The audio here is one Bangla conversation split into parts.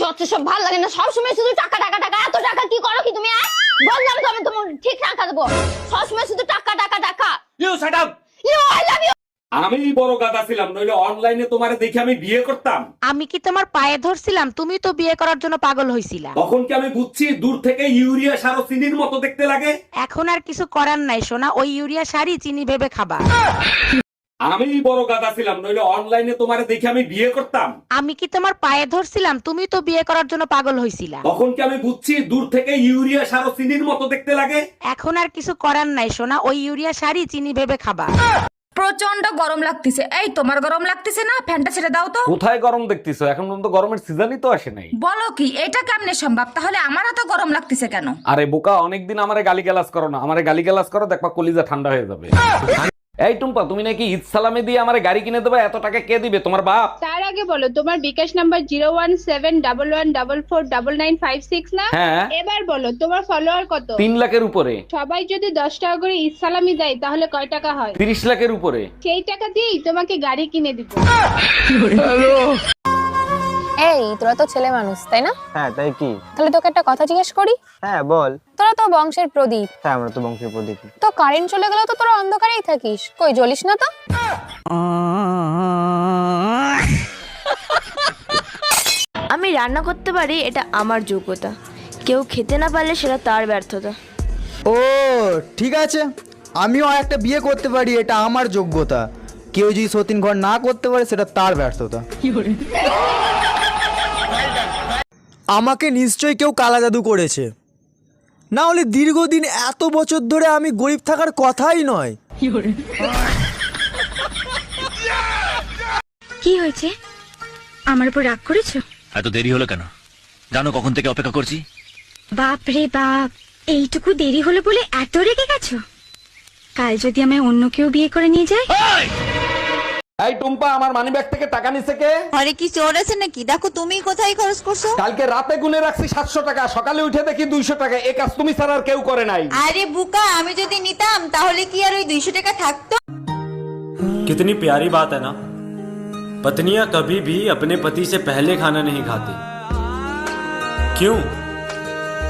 যত সব ভালো লাগে না সবসময় শুধু টাকা টাকা টাকা। এত টাকা কি করো কি তুমি? বললাম তো আমি তোমার ঠিক টাকা দেবো। সবসময় শুধু টাকা টাকা টাকা। You shut up you I love you আমি বড় গাদা ছিলাম নইলে অনলাইনে তোমারে দেখে আমি বিয়ে করতাম। আমি কি তোমার পায়ে ধরছিলাম? তুমি তো বিয়ে করার জন্য পাগল হইছিলা। তখন কি আমি বুঝছি দূর থেকে ইউরিয়া সার ও চিনির মতো দেখতে লাগে? এখন আর কিছু করার নাই সোনা। ওই ইউরিয়া সারই চিনি ভেবে খাবা। আমি বড় গাদা ছিলাম নইলে অনলাইনে তোমারে দেখে আমি বিয়ে করতাম। আমি কি তোমার পায়ে ধরছিলাম? তুমি তো বিয়ে করার জন্য পাগল হইছিলা। তখন কি আমি বুঝছি দূর থেকে ইউরিয়া সার ও চিনির মতো দেখতে লাগে? এখন আর কিছু করার নাই সোনা। ওই ইউরিয়া শাড়ি চিনি ভেবে খাবা। প্রচণ্ড গরম লাগতেছে। এই তোমার গরম লাগতেছে না? ফ্যানটা ছেড়ে দাও তো। কোথায় গরম দেখতেছো? এখন পর্যন্ত গরমের সিজনই তো আসে নাই। বলো কি এটা কেমনে সম্ভব? তাহলে আমার এত গরম লাগতেছে কেন? আরে বোকা অনেকদিন আমারে গালি করো না। আমারে গালি করো দেখবা কলিজা ঠান্ডা হয়ে যাবে। এই টুম্পা তুমি নাকি ঈদ সালামে দিয়ে আমার গাড়ি কিনে দেবে? এত টাকা কে দিবে? তোমার বাপ? তার আগে বলো তোমার bKash number zero one seven double one double four double nine five six না? হ্যাঁ। এবার বলো তোমার ফলোয়ার কত? তিন লাখের উপরে। সবাই যদি দশ টাকা করে ঈদ সালামি দেয় তাহলে কয় টাকা হয়? তিরিশ লাখের উপরে। সেই টাকা দিয়েই তোমাকে গাড়ি কিনে দিব। এই তোরা তো ছেলে মানুষ তাই না? হ্যাঁ তাই কি? তাহলে তোকে একটা কথা জিজ্ঞেস করি? হ্যাঁ বল। তোরা তো বংশের প্রদীপ। হ্যাঁ আমরা তো বংশের প্রদীপ। তো কারেন্ট চলে তো তোরা অন্ধকারেই থাকিস। কই জ্বলিস না তো? আমি রান্না করতে পারি এটা আমার যোগ্যতা। কেউ খেতে না পারলে সেটা তার ব্যর্থতা। ও ঠিক আছে। আমিও একটা বিয়ে করতে পারি এটা আমার যোগ্যতা। কেউ যদি সতীন ঘর না করতে পারে সেটা তার ব্যর্থতা। আমাকে নিশ্চয়ই কেউ কালা জাদু করেছে। না হলে দীর্ঘদিন এত বছর ধরে আমি গরিব থাকার কথাই নয়। কি হয়েছে? আমার উপর রাগ করেছ? এত দেরি হলো কেন? জানো কখন থেকে অপেক্ষা করছি? বাপ রে বাপ এইটুকু দেরি হলো বলে এত রেগে গেছো? কাল যদি আমায় অন্য কেউ বিয়ে করে নিয়ে যায়? এই টুম্পা আমার মানি ব্যাগ থেকে টাকা নিছে কে ঘরে কি চোর আছে নাকি দেখো তুমি কোথায় খরচ করছো কালকে রাতে গুনে রাখছি সাতশো টাকা সকালে উঠে দেখি দুইশো টাকা এ কাজ তুমি ছাড়া আর কেউ করে নাই আরে বুকা আমি যদি নিতাম তাহলে কি আর ওই দুইশো টাকা থাকতো कितनी प्यारी बात है ना पत्नियां कभी भी अपने पति से पहले खाना नहीं खाती क्यों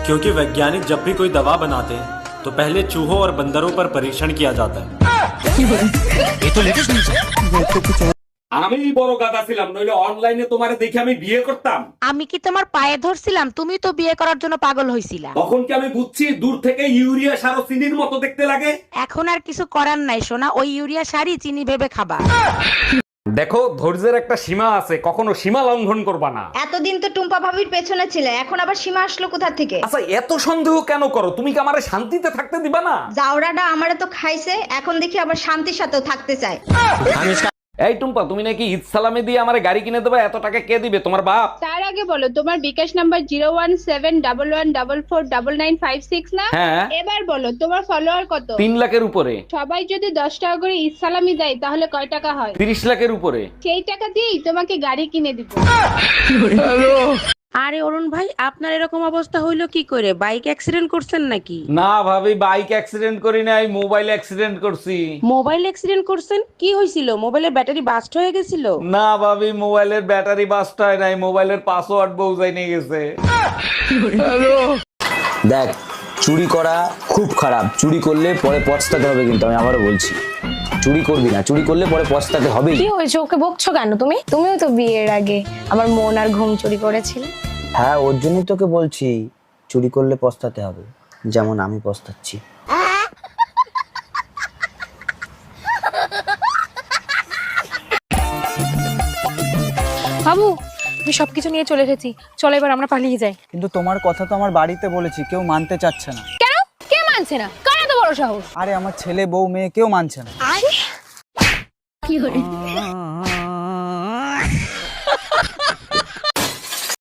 क्योंकि वैज्ञानिक जब भी कोई दवा बनाते हैं तो पहले चूहों और बंदरों पर परीक्षण किया जाता है আমি বড় গাদা ছিলাম নইলে অনলাইনে তোমারে দেখে আমি বিয়ে করতাম। আমি কি তোমার পায়ে ধরছিলাম? তুমি তো বিয়ে করার জন্য পাগল হইছিলা। তখন কি আমি বুঝছি দূর থেকে ইউরিয়া সার ও চিনির মতো দেখতে লাগে? এখন আর কিছু করার নাই সোনা। ওই ইউরিয়া শাড়ি চিনি ভেবে খাবা। দেখো ধৈর্যের একটা সীমা আছে কখনো সীমা লঙ্ঘন করবা না। এতদিন তো টুম্পা ভাবির পেছনে ছিলে এখন আবার সীমা আসলো কোথা থেকে? আচ্ছা এত সন্দেহ কেন করো? তুমি কি আমারে শান্তিতে থাকতে দিবা না? জাউরাটা আমারে তো খাইছে এখন দেখি আবার শান্তির সাথে থাকতে চায়। এই টুম্পা তুমি নাকি ঈদ সালামে দিয়ে আমারে গাড়ি কিনে দেবে? এত টাকা কে দিবে? তোমার বাপ? তার আগে বলো তোমার bKash number zero one seven double one double four double nine five six না? হ্যাঁ। এবার বলো তোমার ফলোয়ার কত? তিন লাখের উপরে। সবাই যদি দশ টাকা করে ইসালামি দেয় তাহলে কয় টাকা হয়? তিরিশ লাখের উপরে। সেই টাকা দিয়েই তোমাকে গাড়ি কিনে দিব। আরে অরুণ ভাই আপনার এরকম অবস্থা হইল কি করে? বাইক অ্যাক্সিডেন্ট করছেন নাকি? না ভাবি বাইক অ্যাক্সিডেন্ট করি নাই মোবাইল অ্যাক্সিডেন্ট করছি। মোবাইল অ্যাক্সিডেন্ট করছেন? কি হয়েছিল মোবাইলের ব্যাটারি বাস্ট হয়ে গেছিল? না ভাবি মোবাইলের ব্যাটারি বাস্ট হয় নাই মোবাইলের পাসওয়ার্ড বউজাই নিয়ে গেছে। দেখ চুরি করা খুব খারাপ। চুরি করলে পরে পস্তাতে হবে কিন্তু আমি আবারও বলছি। চুরি করবি না চুরি করলে পরে পস্তাতে হবেই। কি হয়েছে? ওকে বকছো কেন তুমি? তুমিও তো বিয়ের আগে আমার মন আর ঘুম চুরি করেছিলে। হ্যাঁ ওর জন্যই তোকে বলছি চুরি করলে পস্তাতে হবে। যেমন আমি পস্তাচ্ছি। বাবু আমি সবকিছু নিয়ে চলে এসেছি। চলো এবার আমরা পালিয়ে যাই। কিন্তু তোমার কথা তো আমার বাড়িতে বলেছি কেউ মানতে চাচ্ছে না। কেন? কে মানছে না? সাহস। আরে আমার ছেলে বউ মেয়ে কেউ মানছে না।